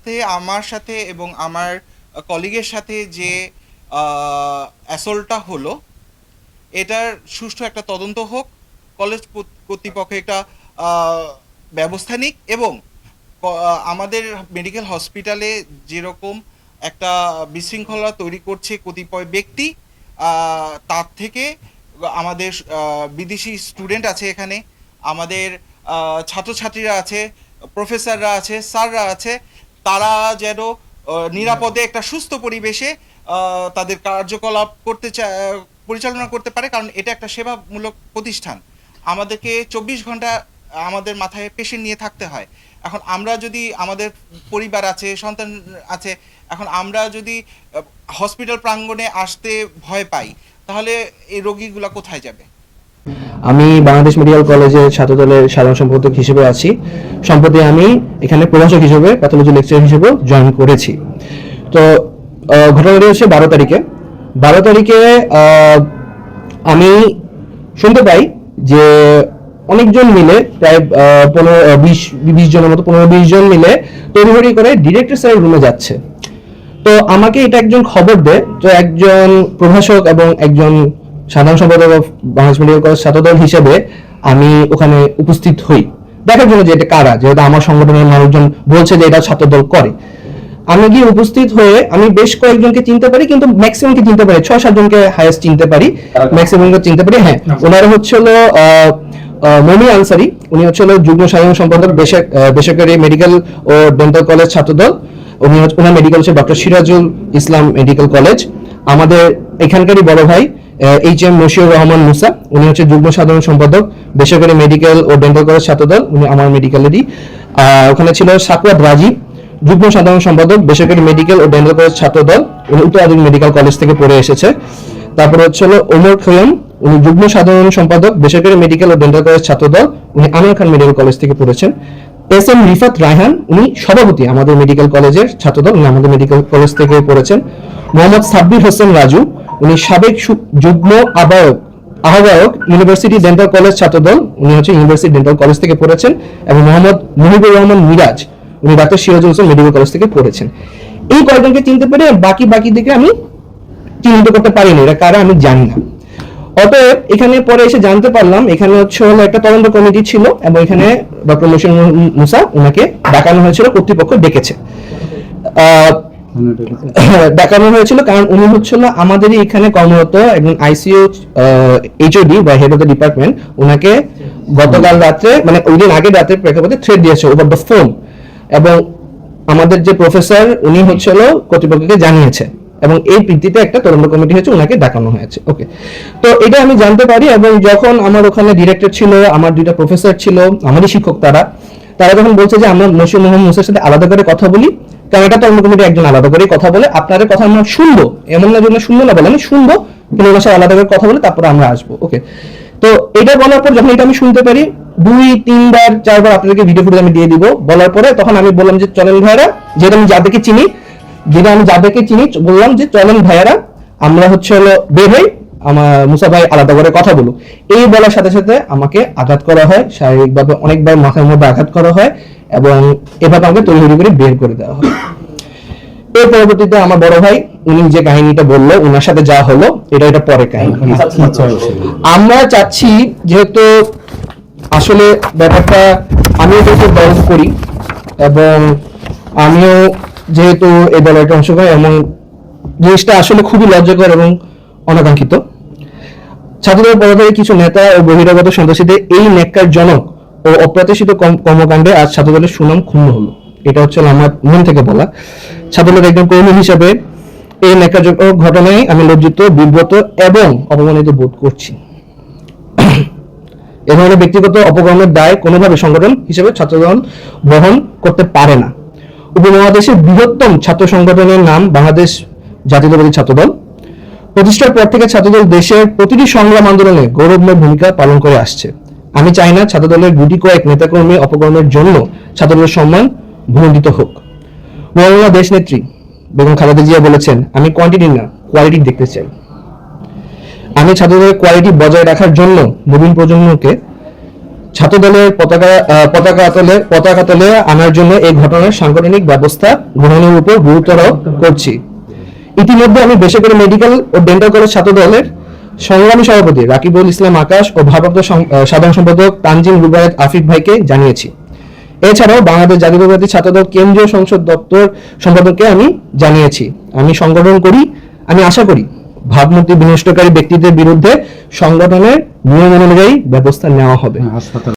সাথে, আমার সাথে এবং আমার কলিগের সাথে যে অ্যাসল্টটা হলো, এটার সুষ্ঠু একটা তদন্ত হোক কলেজ কর্ত- কর্তৃপক্ষ একটা ব্যবস্থা নিক এবং আমাদের মেডিকেল হসপিটালে যেরকম একটা বিশৃঙ্খলা তৈরি করছে কতিপয় ব্যক্তি তার থেকে আমাদের বিদেশি স্টুডেন্ট আছে এখানে, আমাদের ছাত্রছাত্রীরা আছে প্রফেসররা আছে স্যাররা আছে তারা যেন নিরাপদে একটা সুস্থ পরিবেশে তাদের কার্যকলাপ করতে পরিচালনা করতে পারে, কারণ এটা একটা সেবামূলক প্রতিষ্ঠান। আমাদেরকে চব্বিশ ঘণ্টা আমাদের মাথায় পেশেন্ট নিয়ে থাকতে হয়। এখন আমরা যদি আমাদের পরিবার আছে, সন্তান আছে, এখন আমরা যদি হসপিটাল প্রাঙ্গণে আসতে ভয় পাই, তাহলে এই রোগীগুলা কোথায় যাবে? আমি বাংলাদেশ মেডিকেল কলেজের ছাত্রদলের সাধারণ সম্পাদক হিসেবে আছি। সম্প্রতি আমি এখানে প্রভাষক হিসেবে প্যাথোলজি লেকচার হিসেবে জয়েন করেছি। তো ঘটনাটি হচ্ছে বারো তারিখে। বারো তারিখে আমি শুনতে পাই যে অনেকজন মিলে প্রায় পনেরো বিশ বিশ জনের মতো, পনেরো, বিশ জন মিলে তড়িঘড়ি করে ডিরেক্টর স্যারের রুমে যাচ্ছে। তো আমাকে এটা একজন খবর দেয় তো একজন প্রভাষক এবং একজন সাধারণ সম্পাদক of Bangladesh medical college Chhatra Dal হিসেবে আমি ওখানে উপস্থিত হই। দেখার জন্য যে এটা কারা যেহেতু আমার সংগঠনের মানুষজন বলছে যে এটা ছাত্রদল করে। আমি গিয়ে উপস্থিত হয়ে আমি বেশ কয়েকজনকে চিনতে পারি কিন্তু ম্যাক্সিমামকে চিনতে পারি ছয় সাতজনকে হাইয়েস্ট চিনতে পারি ম্যাক্সিমামকে চিনতে পারি হ্যাঁ ওনারা হচ্ছে হলো মমি আনসারি উনি হচ্ছে হলো যুগ্ম সাধারণ সম্পাদক বেসরকারি মেডিকেল ও ডেন্টাল কলেজ ছাত্রদল উনি হচ্ছে ওনার মেডিকেল হচ্ছে doctor Sirajul Islam medical college আমাদের এখানকারই বড় ভাই এইচ এম মশিউর রহমান মুসা। উনি হচ্ছে যুগ্ম সাধারণ সম্পাদক, বেসরকারি মেডিকেল ও ডেন্টাল কলেজ ছাত্রদল, উনি আমার মেডিকেলেরই ওখানে ছিল সাকুয়াত রাজীব যুগ্ম সাধারণ সম্পাদক, বেসরকারি মেডিকেল ও ডেন্টাল কলেজ ছাত্রদল, উনি উত্তর আধুনিক মেডিকেল কলেজ থেকে পড়ে এসেছে। তারপরে হচ্ছে হলো ওমর খৈয়ম উনি যুগ্ম সাধারণ সম্পাদক, বেসরকারি মেডিকেল ও ডেন্টাল কলেজ ছাত্রদল, উনি আমির খান মেডিকেল কলেজ থেকে পড়েছেন। এস এম রিফাত রায়হান, উনি সভাপতি আমাদের মেডিকেল কলেজের ছাত্রদল, উনি আমাদের মেডিকেল কলেজ থেকে পড়েছেন। মোহাম্মদ সাব্বির হোসেন রাজু, উনি সাবেক যুগ্ম আহ্বায়ক আহ্বায়ক ইউনিভার্সিটি ডেন্টাল কলেজ ছাত্রদল, উনি হচ্ছে ইউনিভার্সিটি ডেন্টাল কলেজ থেকে পড়েছেন, এবং মোহাম্মদ মুহিবুর রহমান মিরাজ, উনি ডাক্তার সিরাজুল হোসেন মেডিকেল কলেজ থেকে পড়েছেন। এই কয়েকজনকে চিনতে পেরে বাকি বাকি দিকে আমি চিহ্নিত করতে পারিনি, এরা কারা আমি জানি না। অতএব এখানে পরে এসে জানতে পারলাম, এখানে হচ্ছে হলো একটা তদন্ত কমিটি ছিল, এবং এখানে ডক্টর মুশির মুসা ওনাকে ডাকানো হয়েছিল, কর্তৃপক্ষ ডেকেছে। আহ, দেখানো হয়েছিল কারণ উনি হচ্ছিল আমাদেরই এখানে কর্মরত একজন আইসিইউ এইচওডি বা হেড অফ দ্য ডিপার্টমেন্ট ওনাকে গতকাল রাত্রে মানে ওই দিন আগের রাতে প্রেক্ষাপটে থ্রেড দিয়েছে ওভার দ্য ফোন এবং আমাদের যে প্রফেসর উনি হচ্ছিল কর্তৃপক্ষকে জানিয়েছে। এবং এই ভিত্তিতে একটা তদন্ত কমিটি হয়েছে ওনাকে ডাকানো হয়েছে। ওকে তো এটা আমি জানতে পারি এবং যখন আমার ওখানে ডিরেক্টর ছিল আমার দুইটা প্রফেসর ছিল আমারই শিক্ষক তারা তারা যখন বলছে যে আমরা মশিউর মোহাম্মদ মুসার সাথে আলাদা করে কথা বলি কারণ এটা তদন্ত কমিটি একজন আলাদা করে কথা বলে, আপনাদের কথা আমরা শুনব। এমন না জন্য শুনব না বলে, আমি শুনব ওনার সাথে আলাদা করে কথা বলে তারপরে আমরা আসব ওকে তো এটা বলার পর যখন এটা আমি শুনতে পারি, দুই, তিনবার, চারবার আপনাদেরকে ভিডিও ফুটেজ আমি দিয়ে দিব। বলার পরে তখন আমি বললাম যে, চলেন ভাইরা যেটা আমি যাদেরকে চিনি যেটা আমি যাদেরকে চিনি বললাম যে, চলেন ভাইয়ারা, আমরা হচ্ছে হলো বের হই, আমার মুসা ভাই আলাদা করে কথা বলুক। এই বলার সাথে সাথে আমাকে আঘাত করা হয়, শারীরিকভাবে অনেকবার মাথার মধ্যে আঘাত করা হয় এবং এভাবে আমাকে তৈরি করে বের করে দেওয়া হয় এর পরবর্তীতে আমার বড় ভাই, উনি যে কাহিনীটা বলল ওনার সাথে যা হলো, এটা এটা পরে কাহিনী। আমরা চাচ্ছি যেহেতু আসলে ব্যাপারটা আমিও যেহেতু দল করি এবং আমিও যেহেতু এই দলের একটা অংশ করি এবং জিনিসটা আসলে খুবই লজ্জাকর এবং অনাকাঙ্ক্ষিত। ছাত্রদের পদাধিকারী কিছু নেতা ও বহিরাগত সন্ত্রাসীদের এই নেককারজনক ও অপ্রত্যাশিত কর্মকাণ্ডে আজ ছাত্রদলের সুনাম ক্ষুণ্ণ হলো। এটা হচ্ছে আমার মন থেকে বলা। ছাত্রদলের একজন কর্মী হিসাবে এই নেককারজনক ঘটনায় আমি লজ্জিত, বিব্রত এবং অপমানিত বোধ করছি। এ ধরনের ব্যক্তিগত অপকর্মের দায় কোনোভাবে সংগঠন হিসেবে ছাত্রদল বহন করতে পারে না। উপমহাদেশের বৃহত্তম ছাত্র সংগঠনের নাম বাংলাদেশ জাতীয়তাবাদী ছাত্রদল। প্রতিষ্ঠার পর থেকে ছাত্রদল দেশের প্রতিটি সংগ্রাম আন্দোলনে গৌরবময় ভূমিকা পালন করে আসছে। আমি চাই না ছাত্রদলের গুটি কয়েক নেতাকর্মী অপকর্মের জন্য ছাত্রদলের সম্মান ভূমিত হোক। মৌলানা দেশ নেত্রী বেগম খালেদা জিয়া বলেছেন, আমি কোয়ান্টিটি না কোয়ালিটি দেখতে চাই। আমি ছাত্রদের কোয়ালিটি বজায় রাখার জন্য নবীন প্রজন্মকে ছাত্রদলের পতাকা পতাকা তলে পতাকা তলে আনার জন্য এই ঘটনার সাংগঠনিক ব্যবস্থা গ্রহণের উপর গুরুতর করছি। ইতিমধ্যে আমি বেসরকারি মেডিকেল ও ডেন্টাল কলেজ ছাত্র দলের সংগ্রামী সভাপতি রাকিবুল ইসলাম আকাশ ও ভারপ্রাপ্ত সাধারণ সম্পাদক তানজিম রুবায়ত আফিফ ভাইকে জানিয়েছি। এছাড়াও বাংলাদেশ জাতীয়তাবাদী ছাত্রদল কেন্দ্রীয় সংসদ দপ্তর সম্পাদককে আমি জানিয়েছি। আমি সংগঠন করি, আমি আশা করি ভাবমূর্তি বিনষ্টকারী ব্যক্তিদের বিরুদ্ধে সংগঠনের নিয়ম অনুযায়ী ব্যবস্থা নেওয়া হবে। হাসপাতাল